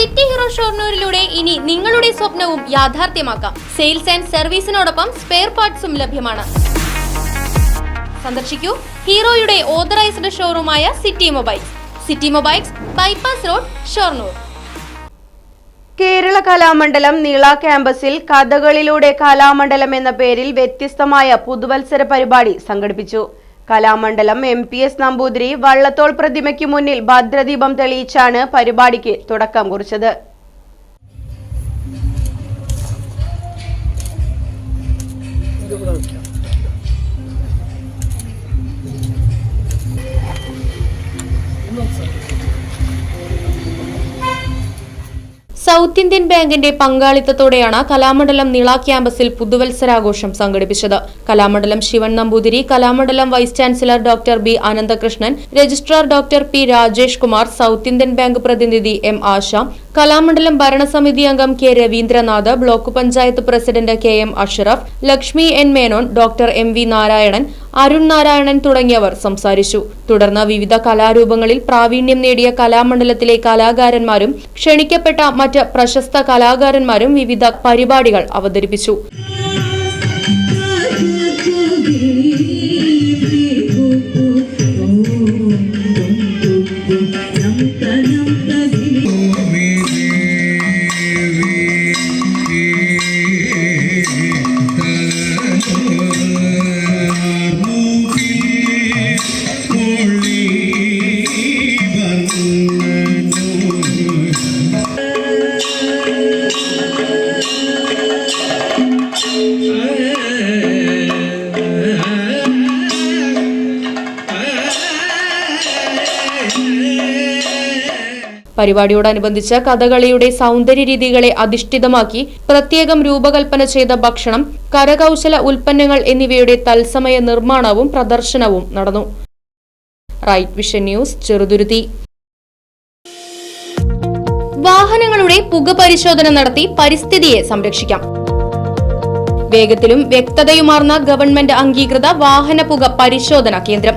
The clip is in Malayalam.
സിറ്റി ഹീറോ ഷോർണൂരിലൂടെ ഇനി നിങ്ങളുടെ സ്വപ്നവും യാഥാർത്ഥ്യമാക്കാം. സെയിൽസ് ആൻഡ് സർവീസിനോടൊപ്പം സ്പെയർ പാർട്സും ലഭ്യമാണ്. സന്ദർശിക്കൂ ഹീറോയുടെ authorised ഷോറൂമായ city mobiles. City mobiles bypass road Shoranur. Kerala Kalamandalam Nila ക്യാമ്പസിൽ കഥകളിലൂടെ കലാമണ്ഡലം എന്ന പേരിൽ വ്യത്യസ്തമായ പുതുവത്സര പരിപാടി സംഘടിപ്പിച്ചു. Kalamandalam M P S Namboothiri Vallathol പ്രതിമയ്ക്ക് മുന്നിൽ ഭദ്രദീപം തെളിയിച്ചാണ് പരിപാടിക്ക് തുടക്കം കുറിച്ചത് സൗത്ത് ഇന്ത്യൻ ബാങ്കിന്റെ പങ്കാളിത്തത്തോടെയാണ് കലാമണ്ഡലം നിള ക്യാമ്പസിൽ പുതുവത്സരാഘോഷം സംഘടിപ്പിച്ചത്. Kalamandalam Shivan Namboothiri Kalamandalam vice chancellor doctor B Ananthakrishnan registrar doctor P Rajesh Kumar South Indian Bank പ്രതിനിധി എം ആശ കലാമണ്ഡലം ഭരണസമിതി അംഗം K Ravindranath block panchayat president K M Ashraf Lakshmi N Menon doctor M V Narayanan Arun Narayanan തുടങ്ങിയവർ സംസാരിച്ചു തുടർന്ന് വിവിധ കലാരൂപങ്ങളിൽ പ്രാവീണ്യം നേടിയ കലാമണ്ഡലത്തിലെ കലാകാരന്മാരും ക്ഷണിക്കപ്പെട്ട മറ്റ് പ്രശസ്ത കലാകാരന്മാരും വിവിധ പരിപാടികൾ അവതരിപ്പിച്ചു പരിപാടിയോടനുബന്ധിച്ച് കഥകളിയുടെ സൗന്ദര്യ രീതികളെ അധിഷ്ഠിതമാക്കി പ്രത്യേകം രൂപകൽപ്പന ചെയ്ത ഭക്ഷണം കരകൗശല ഉൽപ്പന്നങ്ങൾ എന്നിവയുടെ തത്സമയ നിർമ്മാണവും പ്രദർശനവും നടന്നു. Right vision news Cheruthuruthy. വാഹനങ്ങളുടെ പുക പരിശോധന നടത്തി പരിസ്ഥിതിയെ സംരക്ഷിക്കാം. വേഗത്തിലും വ്യക്തതയുമാർന്ന ഗവൺമെന്റ് അംഗീകൃത വാഹന പുക പരിശോധന കേന്ദ്രം.